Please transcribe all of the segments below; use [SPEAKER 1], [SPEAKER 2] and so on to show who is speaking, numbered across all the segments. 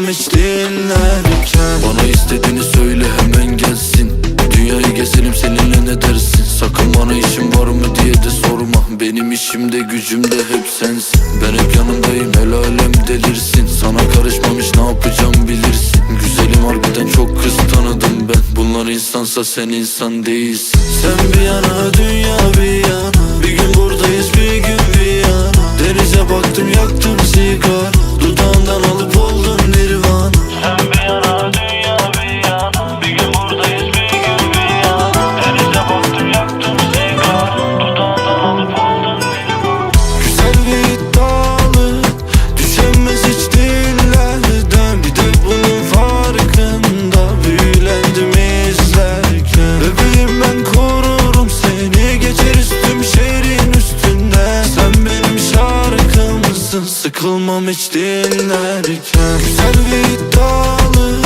[SPEAKER 1] Tamam hiç dinlerken. Bana istediğini söyle hemen gelsin. Dünyayı gezelim seninle ne dersin? Sakın bana işim var mı diye de sorma. Benim işimde gücümde hep sensin. Ben hep yanındayım el alem delirsin. Sana karışmamış ne yapacağım bilirsin. Güzelim harbiden çok kız tanıdım ben. Bunlar insansa sen insan değilsin. Sen bir yana dünya bir Sıkılmam hiç dinlerken. Güzel bir iddialı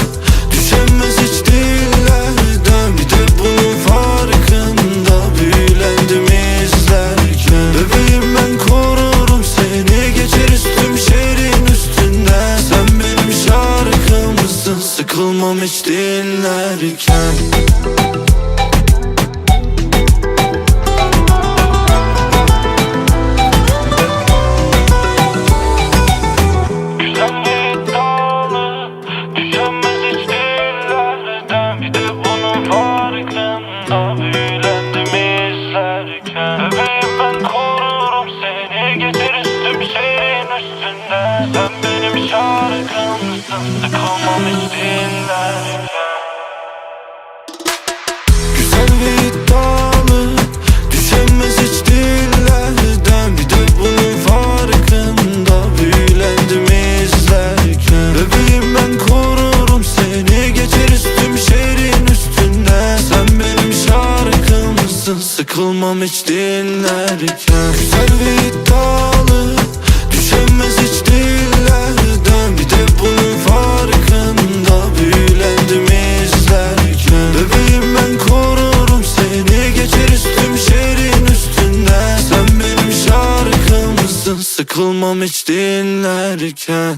[SPEAKER 1] Düşenmez hiç dillerden. Bir de bunun farkında Büyülendim izlerken. Bebeğim ben korurum seni Geçeriz tüm şehrin üstünden Sen benim şarkımsın Sıkılmam hiç dinlerken Büyülendim izlerken. Bebeğim korurum seni Geçeriz tüm şehrin Sen benim şarkımsın Sıkılmam hiç Sıkılmam hiç dinlerken. Güzel ve iddialı Düşenmez hiç dillerden. Bir de bunun farkında Büyülendim izlerken. Bebeğim ben korurum seni Geçeriz tüm şehrin üstünden Sen benim şarkımsın Sıkılmam hiç dinlerken